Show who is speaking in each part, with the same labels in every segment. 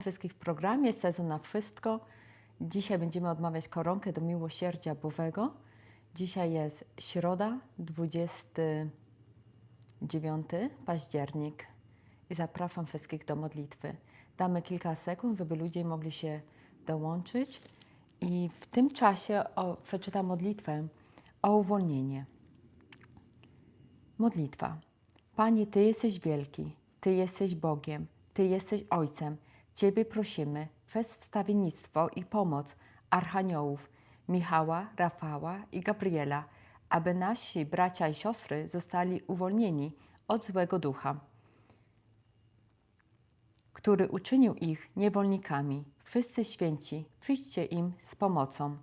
Speaker 1: Wszystkich w programie Sezon na Wszystko. Dzisiaj będziemy odmawiać koronkę do miłosierdzia Bowego. Dzisiaj jest środa, 29 październik i zapraszam wszystkich do modlitwy. Damy kilka sekund, żeby ludzie mogli się dołączyć i w tym czasie o, przeczytam modlitwę o uwolnienie. Modlitwa. Panie, Ty jesteś wielki, Ty jesteś Bogiem, Ty jesteś Ojcem. Ciebie prosimy przez wstawiennictwo i pomoc archaniołów Michała, Rafała i Gabriela, aby nasi bracia i siostry zostali uwolnieni od złego ducha, który uczynił ich niewolnikami. Wszyscy święci, przyjdźcie im z pomocą.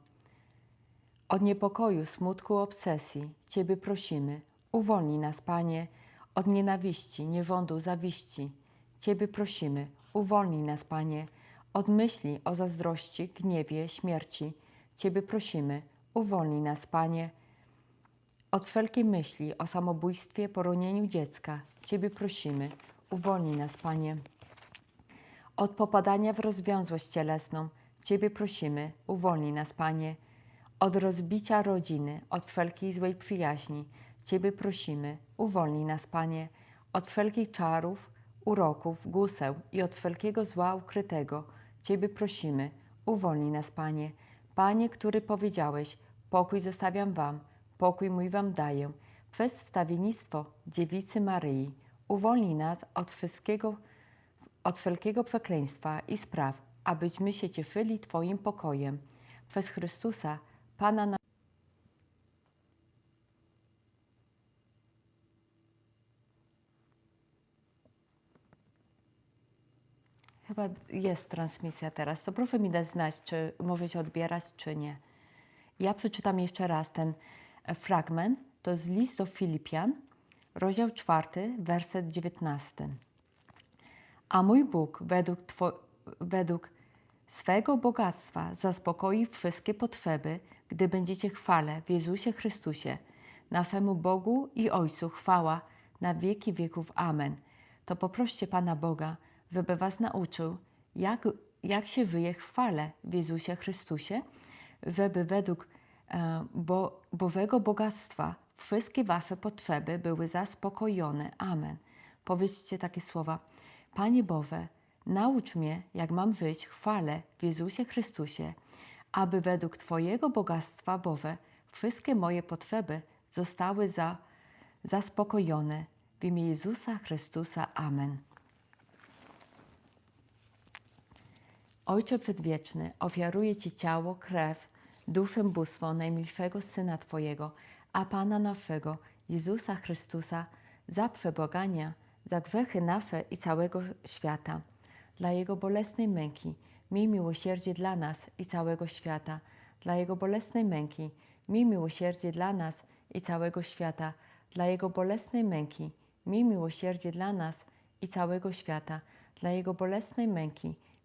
Speaker 1: Od niepokoju, smutku, obsesji Ciebie prosimy. Uwolnij nas, Panie, od nienawiści, nierządu, zawiści. Ciebie prosimy. Uwolnij nas, Panie, od myśli o zazdrości, gniewie, śmierci. Ciebie prosimy. Uwolnij nas, Panie, od wszelkiej myśli o samobójstwie, poronieniu dziecka. Ciebie prosimy. Uwolnij nas, Panie od popadania w rozwiązłość cielesną. Ciebie prosimy, uwolnij nas, Panie, od rozbicia rodziny, od wszelkiej złej przyjaźni. Ciebie prosimy, uwolnij nas, Panie, od wszelkich czarów, uroków, guseł i od wszelkiego zła ukrytego. Ciebie prosimy, uwolnij nas, Panie. Panie, który powiedziałeś, pokój zostawiam Wam, pokój mój Wam daję. Przez wstawiennictwo Dziewicy Maryi, uwolnij nas od wszystkiego, od wszelkiego przekleństwa i spraw, abyśmy się cieszyli Twoim pokojem. Przez Chrystusa, Pana na... Chyba jest transmisja teraz. To proszę mi dać znać, czy możecie odbierać, czy nie. Ja przeczytam jeszcze raz ten e, fragment. To jest list do Filipian, rozdział 4, werset 19. A mój Bóg według, two, według swego bogactwa zaspokoi wszystkie potrzeby, gdy będziecie chwale w Jezusie Chrystusie. Naszemu Bogu i Ojcu chwała na wieki wieków. Amen. To poproście Pana Boga, żeby Was nauczył, jak, jak się żyje chwale w Jezusie Chrystusie, żeby według e, bo, Bożego bogactwa wszystkie Wasze potrzeby były zaspokojone. Amen. Powiedzcie takie słowa. Panie Boże, naucz mnie, jak mam żyć chwale w Jezusie Chrystusie, aby według Twojego bogactwa, Boże, wszystkie moje potrzeby zostały za, zaspokojone. W imię Jezusa Chrystusa. Amen. Ojcze Przedwieczny, ofiaruję Ci ciało, krew, duszę, bóstwo najmilszego Syna Twojego, a Pana naszego, Jezusa Chrystusa, za przebogania, za grzechy nasze i całego świata, dla Jego bolesnej męki, miej miłosierdzie dla nas i całego świata, dla Jego bolesnej męki, miej miłosierdzie dla nas i całego świata, dla Jego bolesnej męki, miej miłosierdzie dla nas i całego świata, dla Jego bolesnej męki,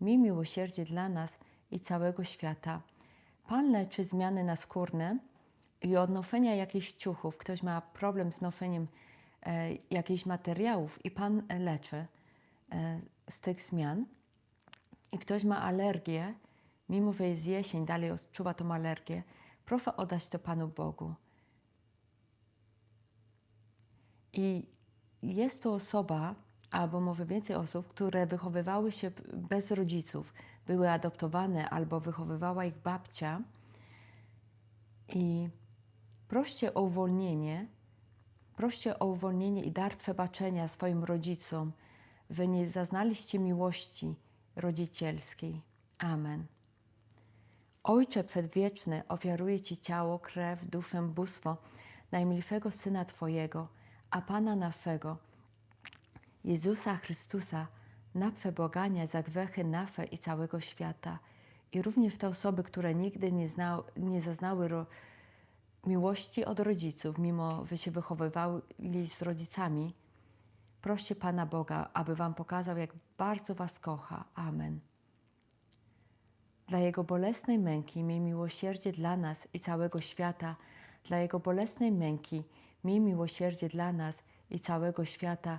Speaker 1: miej miłosierdzie dla nas i całego świata. Pan leczy zmiany naskórne i odnoszenia jakichś ciuchów. Ktoś ma problem z noszeniem e, jakichś materiałów i Pan leczy e, z tych zmian. I ktoś ma alergię, mimo że jest jesień, dalej odczuwa tą alergię, proszę oddać to Panu Bogu. I jest to osoba, albo może więcej osób, które wychowywały się bez rodziców, były adoptowane albo wychowywała ich babcia. I proście o uwolnienie, proście o uwolnienie i dar przebaczenia swoim rodzicom, że nie zaznaliście miłości rodzicielskiej. Amen. Ojcze Przedwieczny, ofiaruję Ci ciało, krew, duszę, bóstwo najmilszego Syna Twojego, a Pana naszego, Jezusa Chrystusa, na przebłagania za grzechy nasze i całego świata. I również te osoby, które nigdy nie, znał, nie zaznały miłości od rodziców, mimo że się wychowywali z rodzicami, proście Pana Boga, aby Wam pokazał, jak bardzo Was kocha. Amen. Dla Jego bolesnej męki miej miłosierdzie dla nas i całego świata. Dla Jego bolesnej męki miej miłosierdzie dla nas i całego świata.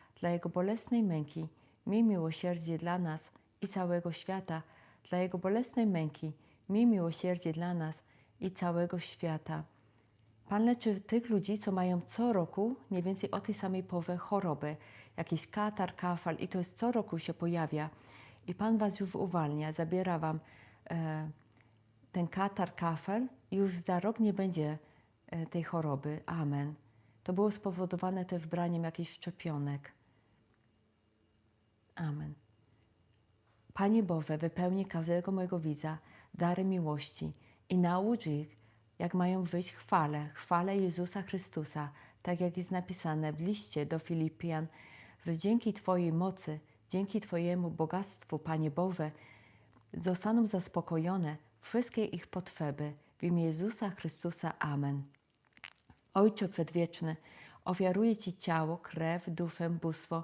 Speaker 1: dla Jego bolesnej męki, miej miłosierdzie dla nas i całego świata, dla Jego bolesnej męki, miej miłosierdzie dla nas i całego świata. Pan leczy tych ludzi, co mają co roku mniej więcej o tej samej porze choroby, jakiś katar, kafal i to jest co roku się pojawia i Pan Was już uwalnia, zabiera Wam e, ten katar, kafel i już za rok nie będzie e, tej choroby. Amen. To było spowodowane też braniem jakichś szczepionek. Amen. Panie Boże, wypełnij każdego mojego widza dary miłości i naucz ich, jak mają żyć chwale, chwale Jezusa Chrystusa, tak jak jest napisane w liście do Filipian, że dzięki Twojej mocy Dzięki Twojemu bogactwu, Panie Boże, zostaną zaspokojone wszystkie ich potrzeby. W imię Jezusa Chrystusa. Amen. Ojcze Przedwieczny, ofiaruję Ci ciało, krew, duszę, bóstwo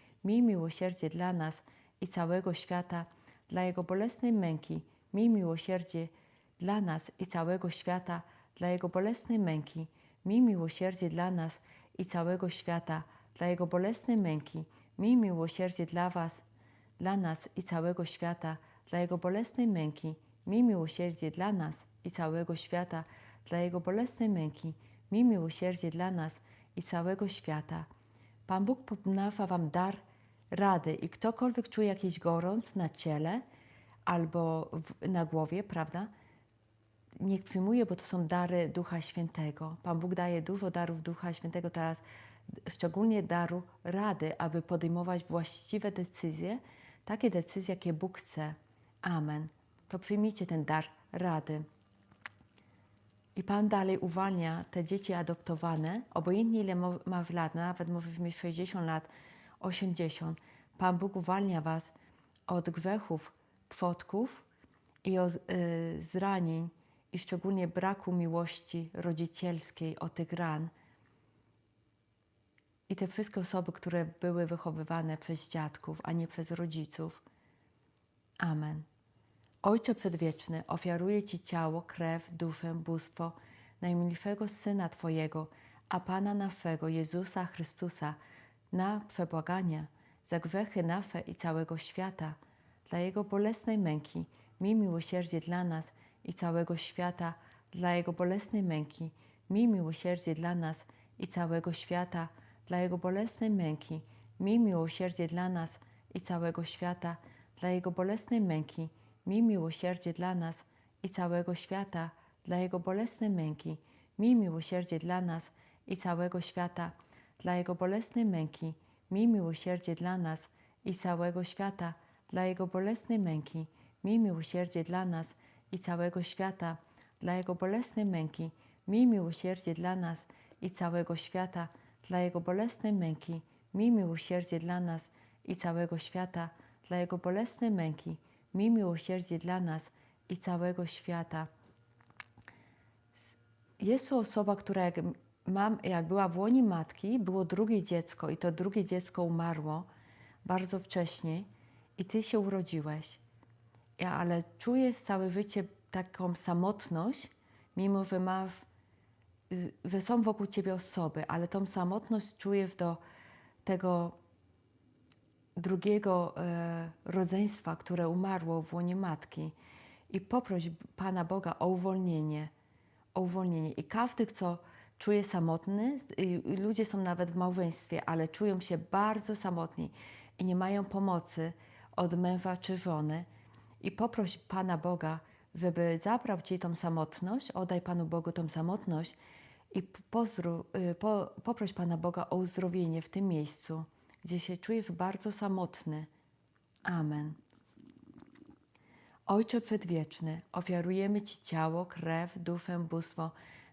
Speaker 1: Miej miłosierdzie dla nas i całego świata, dla Jego bolesnej męki. Miej miłosierdzie dla nas i całego świata, dla Jego bolesnej męki. Miej miłosierdzie dla nas i całego świata, dla Jego bolesnej męki. Miej miłosierdzie dla Was, dla nas i całego świata, dla Jego bolesnej męki. Miej miłosierdzie dla nas i całego świata, dla Jego bolesnej męki. Miej miłosierdzie dla nas i całego świata. Pan Bóg pomnaża Wam dar rady i ktokolwiek czuje jakiś gorąc na ciele albo w, na głowie, prawda? Niech przyjmuje, bo to są dary Ducha Świętego. Pan Bóg daje dużo darów Ducha Świętego teraz szczególnie daru rady, aby podejmować właściwe decyzje, takie decyzje, jakie Bóg chce. Amen. To przyjmijcie ten dar rady. I Pan dalej uwalnia te dzieci adoptowane, obojętnie ile ma lat, nawet możesz mieć 60 lat, 80. Pan Bóg uwalnia Was od grzechów przodków i od y, zranień i szczególnie braku miłości rodzicielskiej, od tych ran i te wszystkie osoby, które były wychowywane przez dziadków, a nie przez rodziców. Amen. Ojcze Przedwieczny, ofiaruję Ci ciało, krew, duszę, bóstwo najmilszego Syna Twojego, a Pana naszego, Jezusa Chrystusa, na przebłagania za grzechy nasze i całego świata, dla Jego bolesnej męki, miej miłosierdzie dla nas i całego świata, dla Jego bolesnej męki, miej miłosierdzie dla nas i całego świata, dla Jego bolesnej męki. Miej miłosierdzie dla nas i całego świata, dla Jego bolesnej męki. Miej miłosierdzie dla nas i całego świata, dla Jego bolesnej męki. Miej miłosierdzie dla nas i całego świata, dla Jego bolesnej męki. Miej miłosierdzie dla nas i całego świata, dla Jego bolesnej męki. Miej miłosierdzie dla nas i całego świata, dla Jego bolesnej męki. Miej miłosierdzie dla nas i całego świata, dla Jego bolesnej męki, miej miłosierdzie dla nas i całego świata, dla Jego bolesnej męki, miej miłosierdzie dla nas i całego świata. Jest to osoba, która jak, mam, jak była w łonie matki, było drugie dziecko i to drugie dziecko umarło bardzo wcześnie i Ty się urodziłeś. Ja, ale czuję całe życie taką samotność, mimo że że są wokół Ciebie osoby, ale tą samotność czujesz do tego drugiego e, rodzeństwa, które umarło w łonie matki. I poproś Pana Boga o uwolnienie, o uwolnienie. I każdy, kto czuje samotny, i ludzie są nawet w małżeństwie, ale czują się bardzo samotni i nie mają pomocy od męża czy żony. I poproś Pana Boga, żeby zabrał Ci tą samotność, oddaj Panu Bogu tą samotność i y, po, poproś Pana Boga o uzdrowienie w tym miejscu, gdzie się czujesz bardzo samotny. Amen. Ojcze Przedwieczny, ofiarujemy Ci ciało, krew, duszę, bóstwo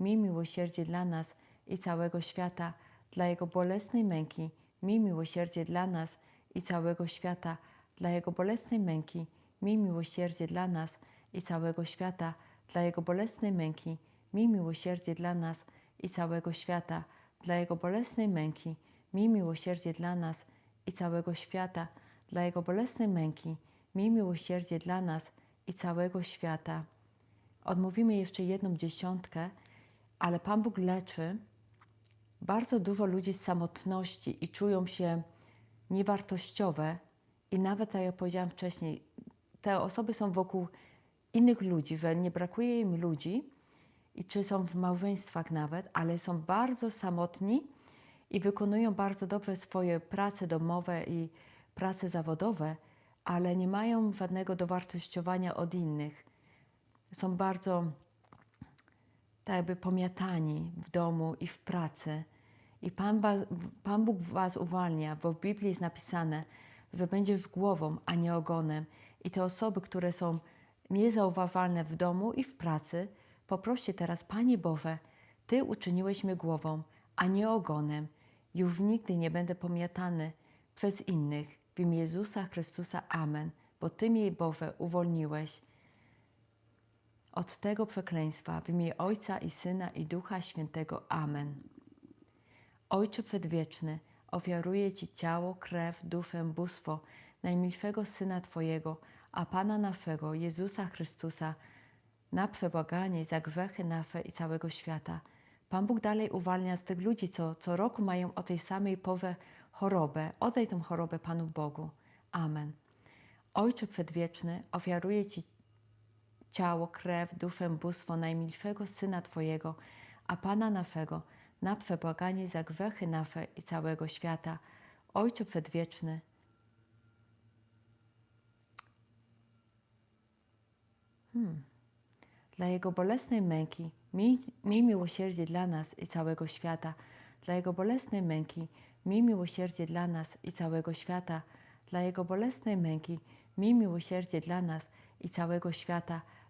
Speaker 1: miej miłosierdzie dla nas i całego świata, dla Jego bolesnej męki, miej miłosierdzie dla nas i całego świata, dla Jego bolesnej męki, miej miłosierdzie dla nas i całego świata, dla Jego bolesnej męki, miej miłosierdzie dla nas i całego świata, dla Jego bolesnej męki, miej miłosierdzie dla nas i całego świata, dla Jego bolesnej męki, miej miłosierdzie dla nas i całego świata. Odmówimy jeszcze jedną dziesiątkę, ale Pan Bóg leczy bardzo dużo ludzi z samotności i czują się niewartościowe. I nawet, tak jak powiedziałam wcześniej, te osoby są wokół innych ludzi, że nie brakuje im ludzi, i czy są w małżeństwach nawet, ale są bardzo samotni i wykonują bardzo dobrze swoje prace domowe i prace zawodowe, ale nie mają żadnego dowartościowania od innych. Są bardzo tak jakby pomiatani w domu i w pracy. I Pan, wa, Pan Bóg Was uwalnia, bo w Biblii jest napisane, że będziesz głową, a nie ogonem. I te osoby, które są niezauważalne w domu i w pracy, poproście teraz, Panie Boże, Ty uczyniłeś mnie głową, a nie ogonem. Już nigdy nie będę pomiatany przez innych. W imię Jezusa Chrystusa. Amen. Bo Ty mnie, Boże, uwolniłeś od tego przekleństwa w imię Ojca i Syna i Ducha Świętego. Amen. Ojcze Przedwieczny, ofiaruję Ci ciało, krew, duszę, bóstwo najmilszego Syna Twojego, a Pana naszego, Jezusa Chrystusa, na przebłaganie za grzechy nasze i całego świata. Pan Bóg dalej uwalnia z tych ludzi, co co roku mają o tej samej porze chorobę. Oddaj tą chorobę Panu Bogu. Amen. Ojcze Przedwieczny, ofiaruję Ci ciało, krew, duszę, bóstwo najmilszego Syna Twojego, a Pana naszego, na przebłaganie za grzechy nasze i całego świata. Ojcze Przedwieczny, hmm. dla Jego bolesnej męki, miej, miej miłosierdzie dla nas i całego świata. Dla Jego bolesnej męki, miej miłosierdzie dla nas i całego świata. Dla Jego bolesnej męki, miej miłosierdzie dla nas i całego świata.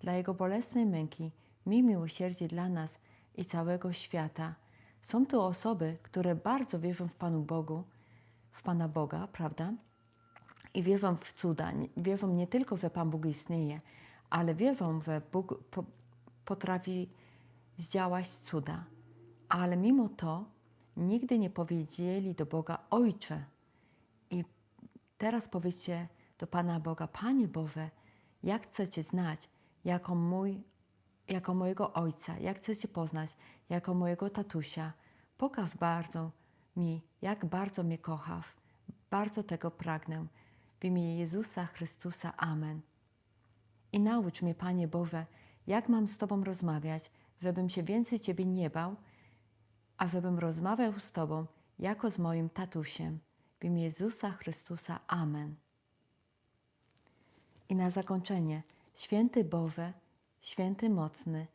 Speaker 1: Dla Jego bolesnej męki, miej miłosierdzie dla nas i całego świata. Są tu osoby, które bardzo wierzą w Panu Bogu, w Pana Boga, prawda? I wierzą w cuda. Wierzą nie tylko, że Pan Bóg istnieje, ale wierzą, że Bóg po, potrafi zdziałać cuda. Ale mimo to nigdy nie powiedzieli do Boga Ojcze. I teraz powiedzcie do Pana Boga, Panie Boże, jak chcecie znać jako mój, jako mojego Ojca, jak chcecie poznać jako mojego tatusia. Pokaż bardzo mi, jak bardzo mnie kochasz. Bardzo tego pragnę. W imię Jezusa Chrystusa. Amen. I naucz mnie, Panie Boże, jak mam z Tobą rozmawiać, żebym się więcej Ciebie nie bał, a żebym rozmawiał z Tobą jako z moim tatusiem. W imię Jezusa Chrystusa. Amen. I na zakończenie, święty Boże, święty mocny,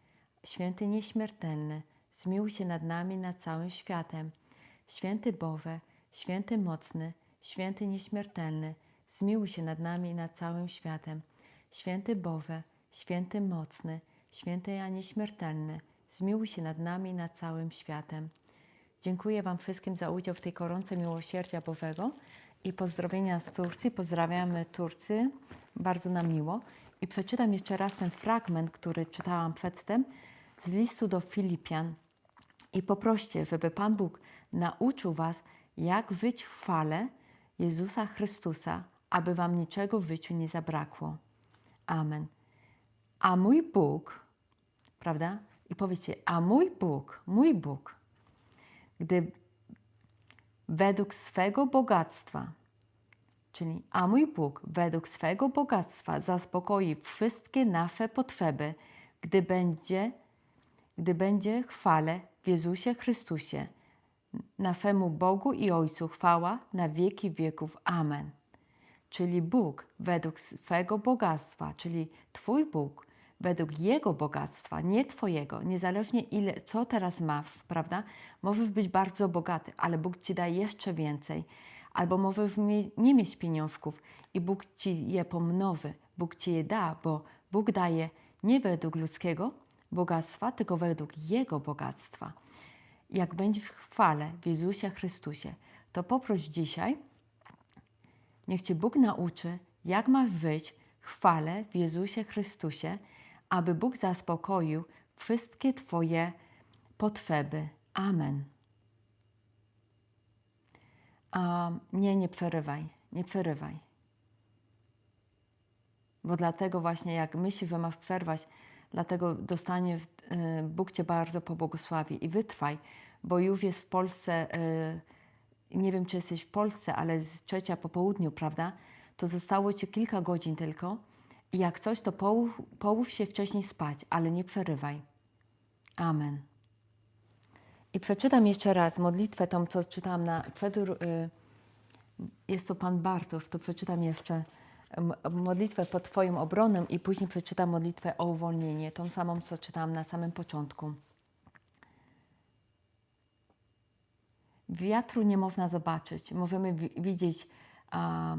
Speaker 1: święty nieśmiertelny, zmiłuj się nad nami, nad całym światem. Święty Boże, święty mocny, święty nieśmiertelny, zmiłuj się nad nami, nad całym światem. Święty Boże, święty mocny, święty a nieśmiertelny, zmiłuj się nad nami, nad całym światem. Dziękuję Wam wszystkim za udział w tej koronce miłosierdzia Bożego i pozdrowienia z Turcji. Pozdrawiamy Turcy, bardzo nam miło. I przeczytam jeszcze raz ten fragment, który czytałam przedtem z listu do Filipian. I poproście, żeby Pan Bóg nauczył Was, jak żyć w chwale Jezusa Chrystusa, aby Wam niczego w życiu nie zabrakło. Amen. A mój Bóg, prawda? I powiecie, a mój Bóg, mój Bóg, gdy według swego bogactwa, czyli a mój Bóg według swego bogactwa zaspokoi wszystkie nasze potrzeby, gdy będzie, gdy będzie chwale w Jezusie Chrystusie, naszemu Bogu i Ojcu chwała na wieki wieków. Amen. Czyli Bóg według swego bogactwa, czyli Twój Bóg według Jego bogactwa, nie Twojego, niezależnie ile, co teraz masz, prawda? Możesz być bardzo bogaty, ale Bóg Ci da jeszcze więcej. Albo możesz nie mieć pieniążków i Bóg Ci je pomnoży, Bóg Ci je da, bo Bóg daje nie według ludzkiego bogactwa, tylko według Jego bogactwa. Jak będziesz w chwale w Jezusie Chrystusie, to poproś dzisiaj, Niech Cię Bóg nauczy, jak masz żyć w chwale w Jezusie Chrystusie, aby Bóg zaspokoił wszystkie Twoje potrzeby. Amen. A nie, nie przerywaj, nie przerywaj. Bo dlatego właśnie jak myślisz, że masz przerwać, dlatego dostaniesz, y, Bóg Cię bardzo pobłogosławi i wytrwaj, bo już jest w Polsce, y, nie wiem czy jesteś w Polsce, ale jest trzecia po południu, prawda? To zostało Ci kilka godzin tylko i jak coś, to połóż, połóż się wcześniej spać, ale nie przerywaj. Amen. I przeczytam jeszcze raz modlitwę tą, co czytałam na przed, y, jest to Pan Bartosz, to przeczytam jeszcze modlitwę pod Twoją obronę i później przeczytam modlitwę o uwolnienie, tą samą, co czytałam na samym początku. Wiatru nie można zobaczyć. Możemy wi- widzieć a,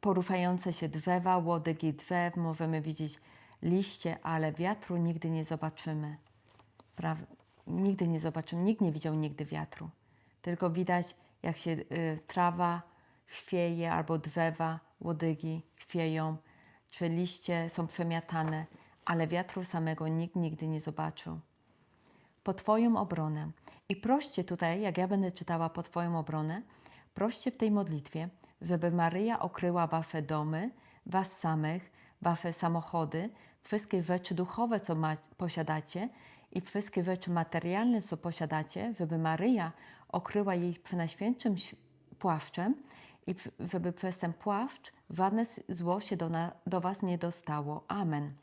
Speaker 1: poruszające się drzewa, łodygi drzew, możemy widzieć liście, ale wiatru nigdy nie zobaczymy. Praw- nigdy nie zobaczymy, nikt nie widział nigdy wiatru. Tylko widać, jak się y, trawa chwieje albo drzewa, łodygi chwieją, czy liście są przemiatane, ale wiatru samego nikt nigdy nie zobaczył po Twoją obronę. I proście tutaj, jak ja będę czytała po Twoją obronę, proście w tej modlitwie, żeby Maryja okryła Wasze domy, Was samych, Wasze samochody, wszystkie rzeczy duchowe, co ma, posiadacie i wszystkie rzeczy materialne, co posiadacie, żeby Maryja okryła jej przenajświętszym płaszczem i żeby przez ten płaszcz żadne zło się do, na, do Was nie dostało. Amen.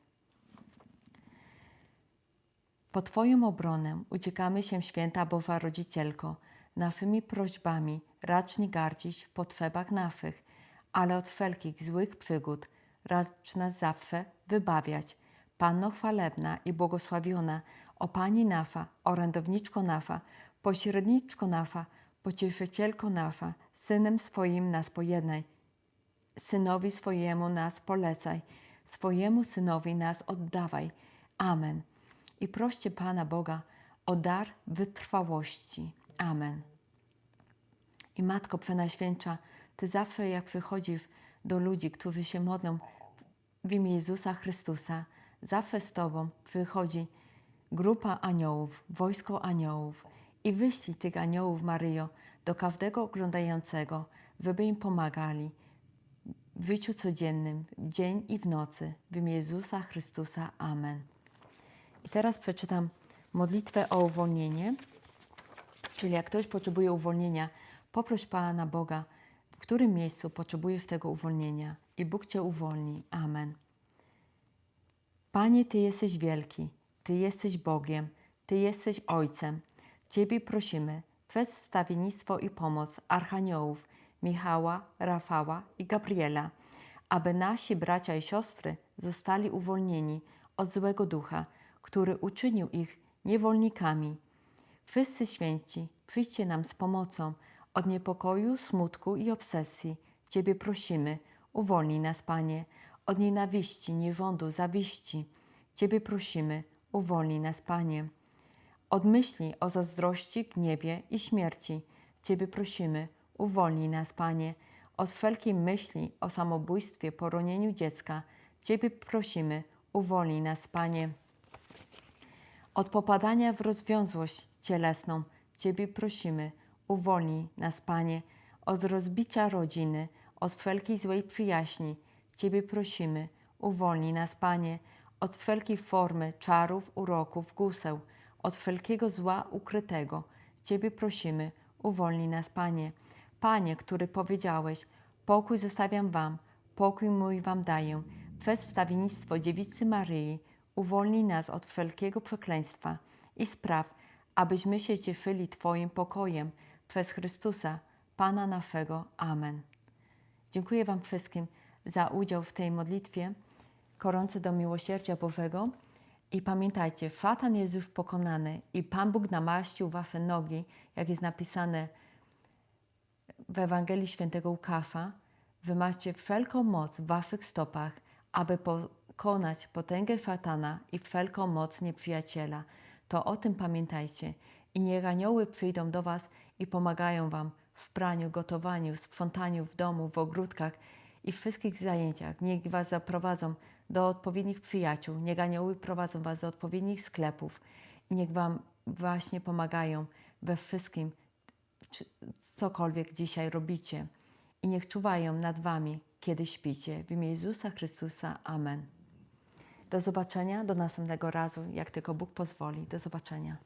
Speaker 1: Po Twoją obronę uciekamy się, święta Boża Rodzicielko, naszymi prośbami racz nie gardzić w potrzebach naszych, ale od wszelkich złych przygód racz nas zawsze wybawiać. Panno chwalebna i błogosławiona, o Pani nasza, orędowniczko nasza, pośredniczko nasza, pocieszycielko nasza, Synem swoim nas pojednaj, Synowi swojemu nas polecaj, swojemu Synowi nas oddawaj. Amen. I proście Pana Boga o dar wytrwałości. Amen. I Matko Przenajświętsza, Ty zawsze jak przychodzisz do ludzi, którzy się modlą w imię Jezusa Chrystusa, zawsze z Tobą przychodzi grupa aniołów, wojsko aniołów i wyślij tych aniołów, Maryjo, do każdego oglądającego, żeby im pomagali w życiu codziennym, w dzień i w nocy, w imię Jezusa Chrystusa. Amen. I teraz przeczytam modlitwę o uwolnienie. Czyli jak ktoś potrzebuje uwolnienia, poproś Pana Boga którym miejscu potrzebujesz tego uwolnienia i Bóg Cię uwolni. Amen. Panie, Ty jesteś wielki, Ty jesteś Bogiem, Ty jesteś Ojcem. Ciebie prosimy, przez wstawiennictwo i pomoc Archaniołów Michała, Rafała i Gabriela, aby nasi bracia i siostry zostali uwolnieni od złego ducha, który uczynił ich niewolnikami. Wszyscy święci, przyjdźcie nam z pomocą od niepokoju, smutku i obsesji. Ciebie prosimy, uwolnij nas, Panie, od nienawiści, nierządu, zawiści. Ciebie prosimy, uwolnij nas, Panie. Od myśli o zazdrości, gniewie i śmierci. Ciebie prosimy, uwolnij nas, Panie. Od wszelkiej myśli o samobójstwie, poronieniu dziecka. Ciebie prosimy, uwolnij nas, Panie. Od popadania w rozwiązłość cielesną Ciebie prosimy, uwolnij nas, Panie. Od rozbicia rodziny, od wszelkiej złej przyjaźni Ciebie prosimy, uwolnij nas, Panie. Od wszelkiej formy czarów, uroków, guseł, od wszelkiego zła ukrytego Ciebie prosimy, uwolnij nas, Panie. Panie, który powiedziałeś, pokój zostawiam Wam, pokój mój Wam daję. Przez wstawiennictwo Dziewicy Maryi uwolnij nas od wszelkiego przekleństwa i spraw, abyśmy się cieszyli Twoim pokojem przez Chrystusa, Pana naszego. Amen. Dziękuję Wam wszystkim za udział w tej modlitwie, korące do miłosierdzia Bożego. I pamiętajcie, szatan jest już pokonany i Pan Bóg namaścił Wasze nogi, jak jest napisane w Ewangelii Świętego Łukasza, wy macie wszelką moc w waszych stopach, aby pokonać potęgę szatana i wszelką moc nieprzyjaciela. To o tym pamiętajcie. I niech anioły przyjdą do was i pomagają wam w praniu, gotowaniu, sprzątaniu w domu, w ogródkach i wszystkich zajęciach. Niech was zaprowadzą do odpowiednich przyjaciół, niech anioły prowadzą was do odpowiednich sklepów i niech wam właśnie pomagają we wszystkim, cokolwiek dzisiaj robicie. I niech czuwają nad wami, kiedy śpicie. W imię Jezusa Chrystusa. Amen. Do zobaczenia, do następnego razu, jak tylko Bóg pozwoli. Do zobaczenia.